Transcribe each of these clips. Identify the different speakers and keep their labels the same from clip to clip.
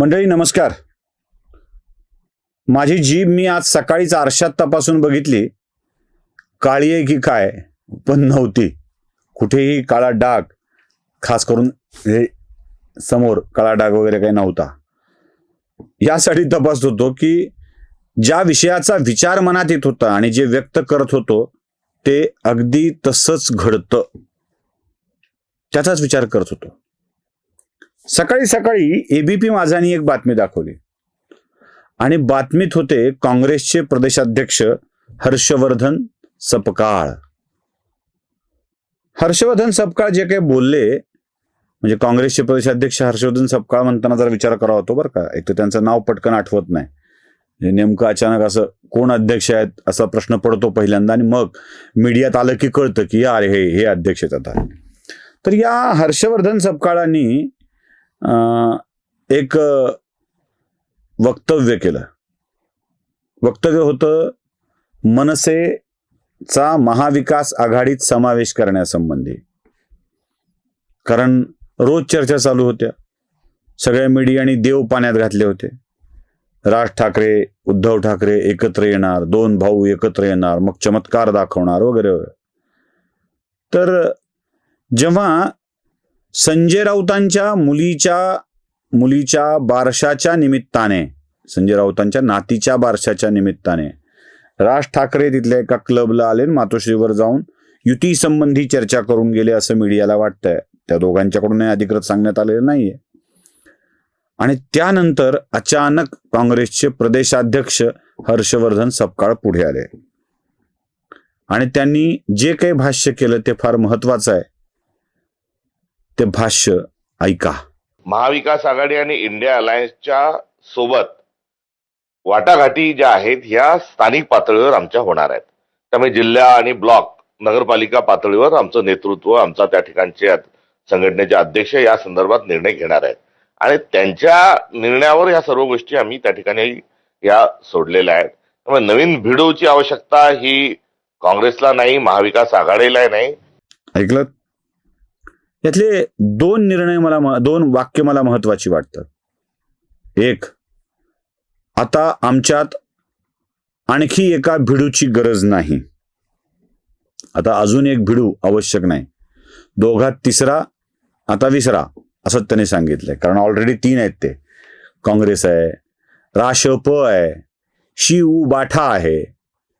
Speaker 1: मंडळी नमस्कार. माझी जीभ मी आज सकाळीच आरशात तपासून बघितली. काळी आहे की काय? पण नव्हती. कुठेही काळा डाग खास करून हे समोर काळा डाग वगैरे काही नव्हता. यासाठी तपासत होतो की ज्या विषयाचा विचार मनात येत होता आणि जे व्यक्त करत होतो ते अगदी तसंच घडतं. त्याचाच विचार करत होतो. सकाळी सकाळी एबीपी माझानी एक बातमी दाखवली. आणि बातमीत होते काँग्रेसचे प्रदेशाध्यक्ष हर्षवर्धन सपकाळ. हर्षवर्धन सपकाळ जे काही बोलले म्हणजे काँग्रेसचे प्रदेशाध्यक्ष हर्षवर्धन सपकाळ म्हणताना जरा विचार करावा होतो बरं का. एक तर त्यांचं नाव पटकन आठवत नाही. म्हणजे नेमकं अचानक असं कोण अध्यक्ष आहेत असा प्रश्न पडतो पहिल्यांदा आणि मग मीडियात आलं की कळतं की अरे हे हे अध्यक्ष आहेत आता. तर या हर्षवर्धन सपकाळांनी एक वक्तव्य केलं. वक्तव्य होतं मनसेचा महाविकास आघाडीत समावेश करण्यासंबंधी. कारण रोज चर्चा चालू होत्या. सगळ्या मीडियाने देव पाण्यात घातले होते. राज ठाकरे उद्धव ठाकरे एकत्र येणार दोन भाऊ एकत्र येणार मग चमत्कार दाखवणार वगैरे वगैरे. तर जेव्हा संजय राऊतांच्या मुलीच्या मुलीच्या बारशाच्या निमित्ताने संजय राऊतांच्या नातीच्या बारशाच्या निमित्ताने राज ठाकरे तिथल्या एका क्लबला आले मातोश्रीवर जाऊन युती संबंधी चर्चा करून गेले असं मीडियाला वाटतंय. त्या दोघांच्याकडून अधिकृत सांगण्यात आलेलं नाहीये. आणि त्यानंतर अचानक काँग्रेसचे प्रदेशाध्यक्ष हर्षवर्धन सपकाळ पुढे आले. आणि त्यांनी जे काही भाष्य केलं ते फार महत्वाचं आहे. ते भाष्य ऐका.
Speaker 2: महाविकास आघाडी आणि इंडिया अलायन्सच्या सोबत वाटाघाटी ज्या आहेत ह्या स्थानिक पातळीवर आमच्या होणार आहेत. त्यामुळे जिल्हा आणि ब्लॉक नगरपालिका पातळीवर आमचं नेतृत्व आमचा त्या ठिकाणचे संघटनेचे अध्यक्ष या संदर्भात निर्णय घेणार आहेत. आणि त्यांच्या निर्णयावर या सर्व गोष्टी आम्ही त्या ठिकाणी या सोडलेल्या आहेत. त्यामुळे नवीन भिडोची आवश्यकता ही काँग्रेसला नाही महाविकास आघाडीला नाही.
Speaker 1: ऐकलं? यातले दोन निर्णय मला दोन वाक्य मला महत्वाची वाटतात एक आता आमच्यात आणखी एका भिडूची गरज नाही. आता अजून एक भिडू आवश्यक नाही. दोघात तिसरा आता विसरा असं त्याने सांगितलंय. कारण ऑलरेडी तीन आहेत ते. काँग्रेस आहे राशप आहे शिव बाठा आहे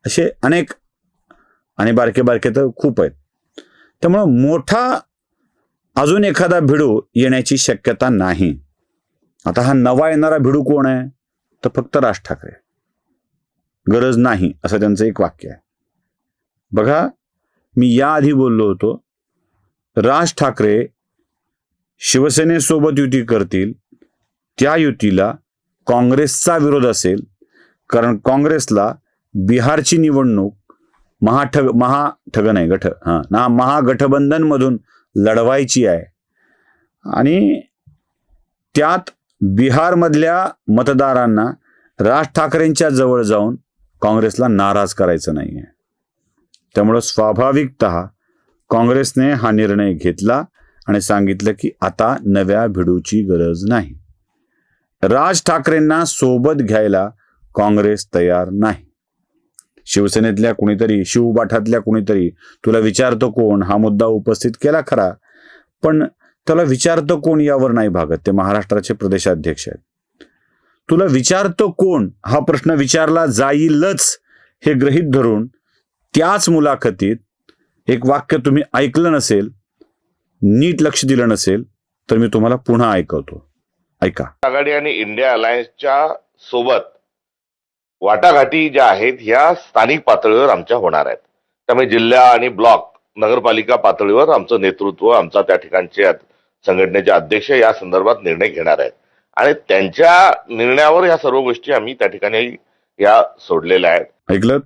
Speaker 1: असे अनेक आणि बारके बारके तर खूप आहेत. त्यामुळं मोठा अजून एखादा भिडू येण्याची शक्यता नाही. आता हा नवा येणारा भिडू कोण आहे? तर फक्त राज ठाकरे. गरज नाही असं त्यांचं एक वाक्य आहे. बघा मी याआधी बोललो होतो राज ठाकरे शिवसेनेसोबत युती करतील त्या युतीला काँग्रेसचा विरोध असेल कारण काँग्रेसला बिहारची निवडणूक महाठग महाठग नाही गठ हां ना महागठबंधनमधून लढवायची आहे. आणि त्यात बिहारमधल्या मतदारांना राज ठाकरेंच्या जवळ जाऊन काँग्रेसला नाराज करायचं नाही आहे त्यामुळं स्वाभाविकत काँग्रेसने हा निर्णय घेतला आणि सांगितलं की आता नव्या भिडूची गरज नाही. राज ठाकरेंना सोबत घ्यायला काँग्रेस तयार नाही. शिवसेनेतल्या कुणीतरी शिवबाठातल्या कुणीतरी तुला विचारतो कोण? हा मुद्दा उपस्थित केला खरा. पण त्याला विचारतो कोण यावर नाही भागत? ते महाराष्ट्राचे प्रदेशाध्यक्ष आहेत. तुला विचारतो कोण? हा प्रश्न विचारला जाईलच हे गृहीत धरून त्याच मुलाखतीत एक वाक्य तुम्ही ऐकलं नसेल नीट लक्ष दिलं नसेल तर मी तुम्हाला पुन्हा ऐकवतो. ऐका.
Speaker 2: आघाडी आणि इंडिया अलायन्सच्या सोबत वाटाघाटी ज्या आहेत ह्या स्थानिक पातळीवर आमच्या होणार आहेत. त्यामुळे जिल्हा आणि ब्लॉक नगरपालिका पातळीवर आमचं नेतृत्व आमचा त्या ठिकाणचे संघटनेचे अध्यक्ष या संदर्भात निर्णय घेणार आहेत. आणि त्यांच्या निर्णयावर या सर्व गोष्टी आम्ही त्या ठिकाणी या सोडलेल्या आहेत.
Speaker 1: ऐकलं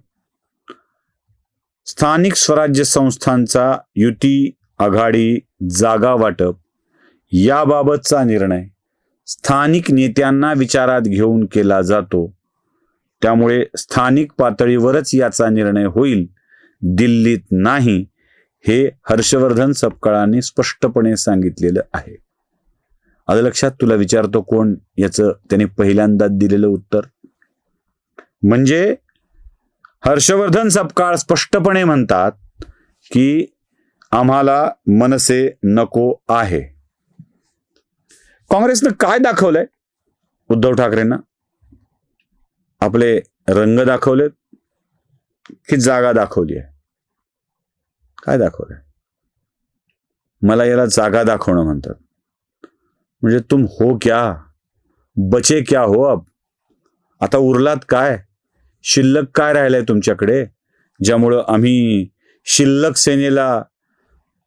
Speaker 1: स्थानिक स्वराज्य संस्थांचा युती आघाडी जागा वाटप याबाबतचा निर्णय स्थानिक नेत्यांना विचारात घेऊन केला जातो. त्यामुळे स्थानिक पातळीवरच याचा निर्णय होईल. दिल्लीत नाही हे हर्षवर्धन सपकाळांनी स्पष्टपणे सांगितलेलं आहे. आता लक्षात तुला विचारतो कोण याचं त्याने पहिल्यांदा दिलेलं उत्तर? म्हणजे हर्षवर्धन सपकाळ स्पष्टपणे म्हणतात की आम्हाला मनसे नको आहे. काँग्रेसनं काय दाखवलंय? उद्धव ठाकरेंना? आपले रंग दाखवलेत की जागा दाखवली आहे? काय दाखवलंय? मला याला जागा दाखवणं म्हणतात. म्हणजे तुम हो क्या? बचे क्या हो अब? आता उरलात काय? शिल्लक काय राहिलंय तुमच्याकडे? ज्यामुळं आम्ही शिल्लक सेनेला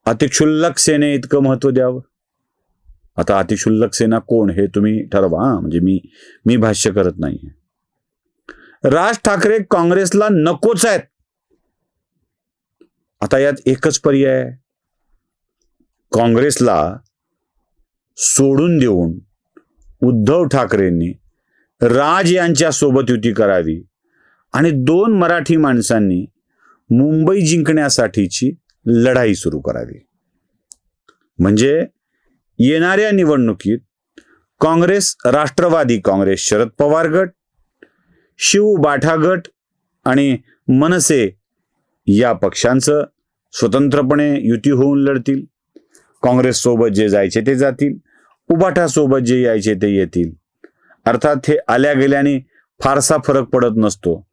Speaker 1: अतिक्षुल्लक सेने इतकं महत्त्व द्यावं? आता अतिक्षुल्लक सेना कोण हे तुम्ही ठरवा म्हणजे मी मी भाष्य करत नाही राज ठाकरे काँग्रेसला नकोच आहेत. आता यात एकच पर्याय काँग्रेसला सोडून देऊन उद्धव ठाकरेंनी राज यांच्या सोबत युती करावी आणि दोन मराठी माणसांनी मुंबई जिंकण्यासाठीची लढाई सुरू करावी. म्हणजे येणाऱ्या निवडणुकीत काँग्रेस राष्ट्रवादी काँग्रेस शरद पवार गट शिव बाठा गट आणि मनसे या पक्षांचं स्वतंत्रपणे युती होऊन लढतील. काँग्रेस सोबत जे जायचे ते जातील. उबाठा सोबत जे यायचे ते येतील. अर्थात हे आल्या गेल्याने फारसा फरक पडत नसतो.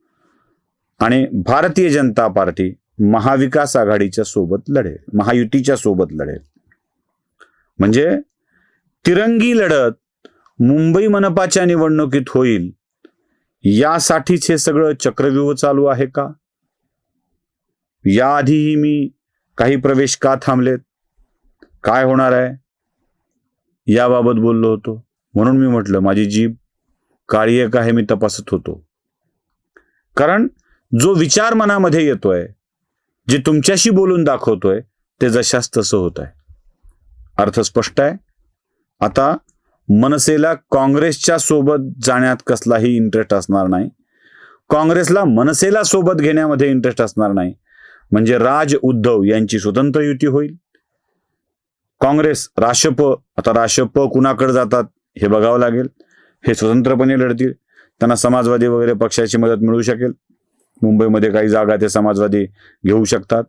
Speaker 1: आणि भारतीय जनता पार्टी महाविकास आघाडीच्या सोबत लढेल. महायुतीच्या सोबत लढेल. म्हणजे तिरंगी लढत मुंबई मनपाच्या निवडणुकीत होईल. यासाठीच हे सगळं चक्रव्यूह चालू आहे का? याआधीही मी काही प्रवेश का थांबलेत? काय होणार आहे? याबाबत बोललो होतो. म्हणून मी म्हटलं माझी जीभ काळी आहे का हे मी तपासत होतो. कारण जो विचार मनामध्ये येतोय जे तुमच्याशी बोलून दाखवतोय ते जशास तसं होत आहे. अर्थ स्पष्ट आहे? आता मनसेला काँग्रेसच्या सोबत जाण्यात कसलाही इंटरेस्ट असणार नाही. काँग्रेसला मनसेला सोबत घेण्यामध्ये इंटरेस्ट असणार नाही. म्हणजे राज उद्धव यांची स्वतंत्र युती होईल. काँग्रेस राष्ट्रप आता राष्ट्रप कुणाकडे जातात हे बघावं लागेल. हे स्वतंत्रपणे लढतील. त्यांना समाजवादी वगैरे पक्षाची मदत मिळू शकेल. मुंबईमध्ये काही जागा ते समाजवादी घेऊ शकतात.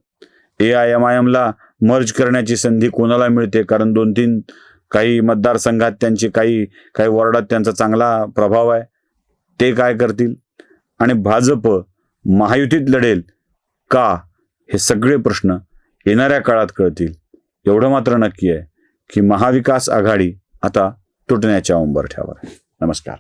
Speaker 1: ए आय एम आय एमला मर्ज करण्याची संधी कोणाला मिळते? कारण दोन तीन काही मतदारसंघात त्यांची काही काही वॉर्डात त्यांचा चांगला प्रभाव आहे. ते काय करतील? आणि भाजप महायुतीत लढेल का? हे सगळे प्रश्न येणाऱ्या काळात कळतील. एवढं मात्र नक्की आहे की महाविकास आघाडी आता तुटण्याच्या उंबरठ्यावर नमस्कार.